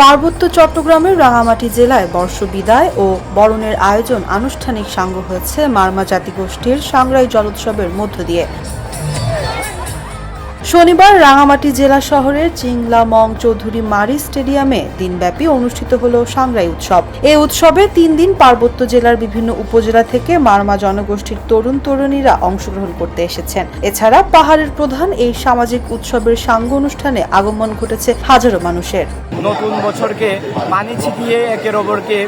পার্বত্য চট্টগ্রামের রাঙামাটি জেলায় বর্ষ বিদায় ও বরণের আয়োজন আনুষ্ঠানিক সাঙ্গ হয়েছে মারমা জাতিগোষ্ঠীর সাংরাই জলোৎসবের মধ্য দিয়ে। শনিবার রাঙামাটি জেলা শহরের চিংলামং চৌধুরী মারি স্টেডিয়ামে দিনব্যাপী অনুষ্ঠিত হল সাংরাই উৎসব। এই উৎসবে তিন দিন পার্বত্য জেলার বিভিন্ন উপজেলা থেকে মারমা জনগোষ্ঠীর তরুণ তরুণীরা অংশগ্রহণ করতে এসেছেন। এছাড়া পাহাড়ের প্রধান এই সামাজিক উৎসবের সাঙ্গ অনুষ্ঠানে আগমন ঘটেছে হাজারো মানুষের। নতুন বছরকে পানি ছিটিয়ে একের অপরকে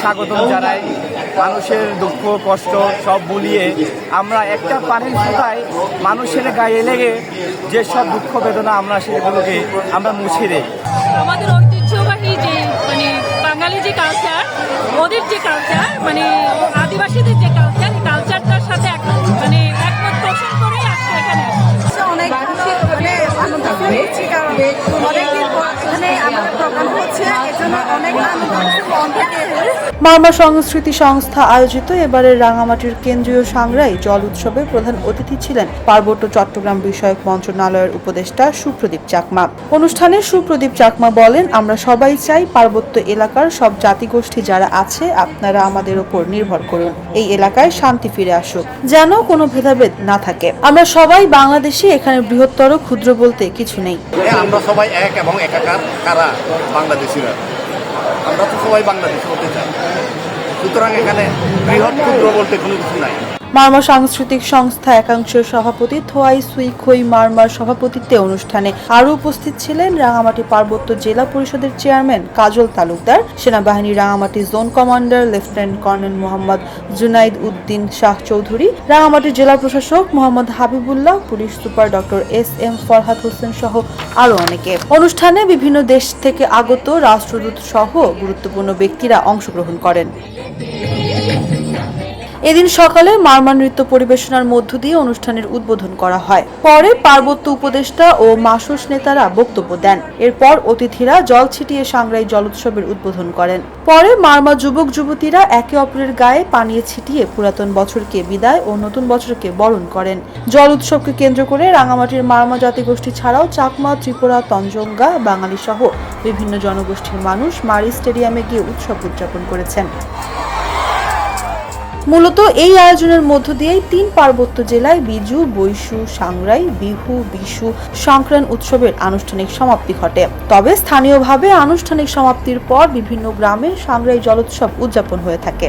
স্বাগতম জানাই। মানুষের দুঃখ কষ্ট সব ভুলিয়ে আমরা একটা পানির ফোঁটায় মানুষের গায়ে লেগে যে সব দুঃখ বেদনা আমরা সেগুলোকে আমরা মুছে দেই। আমাদের ঐতিহ্যবাহী যে মানে বাঙালি যে কালচার ওদের যে কালচার মানে আদিবাসীদের যে কালচার কালচারটার সাথে এক মানে একমত পোষণ করে আজকে এখানে অনেক খুশি মানে আনন্দ করছি কারণ অনেক মারমা সংস্কৃতি সংস্থা আয়োজিত এবারের রাঙামাটির কেন্দ্রীয় সাংরাই জল উৎসবে প্রধান অতিথি ছিলেন পার্বত্য চট্টগ্রাম বিষয়ক মন্ত্রণালয়ের উপদেষ্টা সুপ্রদীপ চাকমা। অনুষ্ঠানে সুপ্রদীপ চাকমা বলেন আমরা সবাই চাই পার্বত্য এলাকার সব জাতিগোষ্ঠী যারা আছে আপনারা আমাদের ওপর নির্ভর করুন। এই এলাকায় শান্তি ফিরে আসুক যেন কোনো ভেদাভেদ না থাকে। আমরা সবাই বাংলাদেশি এখানে বৃহত্তর ক্ষুদ্র বলতে কিছু নেই। আমরা সবাই এক এবং একাকার। কারা? বাংলাদেশিরা। আমরা তো সবাই বাংলাদেশি হতে চাই। সুতরাং এখানে বৃহৎ ক্ষুদ্র বলতে কোনো কিছু নাই। মারমা সাংস্কৃতিক সংস্থা একাংশের সভাপতি থোয়াই সুই খই মারমার সভাপতিত্বে অনুষ্ঠানে আরও উপস্থিত ছিলেন রাঙামাটি পার্বত্য জেলা পরিষদের চেয়ারম্যান কাজল তালুকদার, সেনাবাহিনী Rangamati zone commander lieutenant colonel Mohammad Junaid Uddin Shah Chowdhury, Rangamati জেলা প্রশাসক Mohammad Habibullah, police super doctor S M Farhad Hossain সহ আরও অনেকে। অনুষ্ঠানে বিভিন্ন দেশ থেকে আগত রাষ্ট্রদূত সহ গুরুত্বপূর্ণ ব্যক্তিরা অংশগ্রহণ করেন। এদিন সকালে মারমা নৃত্য পরিবেশনার মধ্য দিয়ে অনুষ্ঠানের উদ্বোধন করা হয়। পরে পার্বত্য উপদেষ্টা ও মাসুস নেতারা বক্তব্য দেন। এরপর অতিথিরা জল ছিটিয়ে সাংরাই জলোৎসবের উদ্বোধন করেন। পরে মারমা যুবক যুবতীরা একে অপরের গায়ে পানিয়ে ছিটিয়ে পুরাতন বছরকে বিদায় ও নতুন বছরকে বরণ করেন। জল উৎসবকে কেন্দ্র করে রাঙামাটির মারমা জাতিগোষ্ঠী ছাড়াও চাকমা, ত্রিপুরা, তঞ্জঙ্গা বাঙালি সহ বিভিন্ন জনগোষ্ঠীর মানুষ মারি স্টেডিয়ামে গিয়ে উৎসব উদযাপন করেছেন। মূলত এই আয়োজনের মধ্য দিয়েই তিন পার্বত্য জেলায় বিজু, বৈশু, সাংরাই, বিহু, বিশু সংক্রান উৎসবের আনুষ্ঠানিক সমাপ্তি ঘটে। তবে স্থানীয়ভাবে আনুষ্ঠানিক সমাপ্তির পর বিভিন্ন গ্রামে সাংরাই জলোৎসব উদযাপন হয়ে থাকে।